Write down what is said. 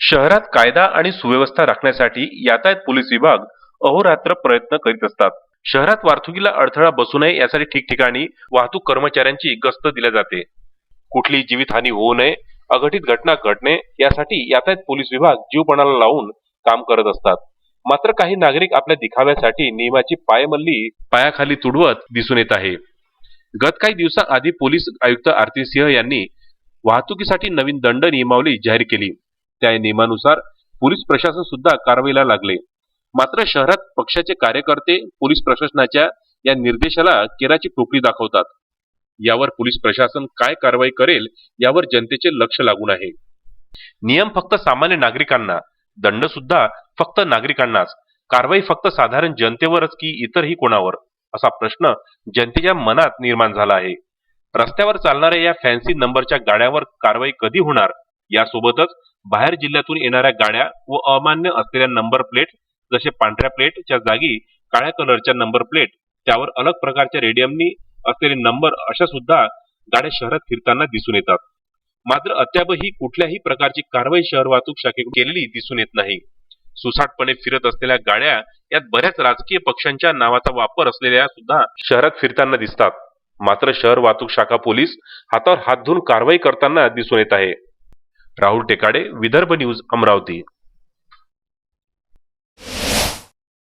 शहरात कायदा आणि सुव्यवस्था राखण्यासाठी यातायात पोलीस विभाग अहोरात्र प्रयत्न करीत असतात. शहरात वाहतुकीला अडथळा बसू नये यासाठी ठिकठिकाणी वाहतूक कर्मचाऱ्यांची गस्त दिल्या जाते. कुठली जीवितहानी होऊ नये अघटित घटना घडणे यासाठी यातायात पोलीस विभाग जीवपणाला लावून काम करत असतात. मात्र काही नागरिक आपल्या दिखाव्यासाठी नियमाची पायमल्ली पायाखाली तुडवत दिसून येत आहे. गत काही दिवसाआधी पोलीस आयुक्त आरती सिंह यांनी वाहतुकीसाठी नवीन दंड नियमावली जाहीर केली. त्या नियमानुसार पोलीस प्रशासन सुद्धा कारवाईला लागले. मात्र शहरात पक्षाचे कार्यकर्ते पोलीस प्रशासनाच्या या निर्देशाला केराची टोपली दाखवतात. यावर पोलीस प्रशासन काय कारवाई करेल यावर जनतेचे लक्ष लागून आहे. नियम फक्त सामान्य नागरिकांना दंड सुद्धा फक्त नागरिकांनाच कारवाई फक्त साधारण जनतेवरच की इतरही कोणावर? असा प्रश्न जनतेच्या मनात निर्माण झाला आहे. रस्त्यावर चालणाऱ्या या फॅन्सी नंबरच्या गाड्यावर कारवाई कधी होणार? यासोबतच बाहेर जिल्ह्यातून येणाऱ्या गाड्या व अमान्य असलेल्या नंबर प्लेट जसे पांढऱ्या प्लेटच्या जागी काळ्या कलरच्या नंबर प्लेट त्यावर अलग प्रकारच्या रेडियमनी असलेले नंबर अशा सुद्धा गाड्या शहरात फिरताना दिसून येतात. मात्र अद्यापही कुठल्याही प्रकारची कारवाई शहर वाहतूक शाखेकडून केलेली दिसून येत नाही. सुसाटपणे फिरत असलेल्या गाड्या यात बऱ्याच राजकीय पक्षांच्या नावाचा वापर असलेल्या सुद्धा शहरात फिरताना दिसतात. मात्र शहर वाहतूक शाखा पोलीस हातावर हात धुवून कारवाई करताना दिसून येत आहे. राहुल टेकाडे विदर्भ न्यूज अमरावती.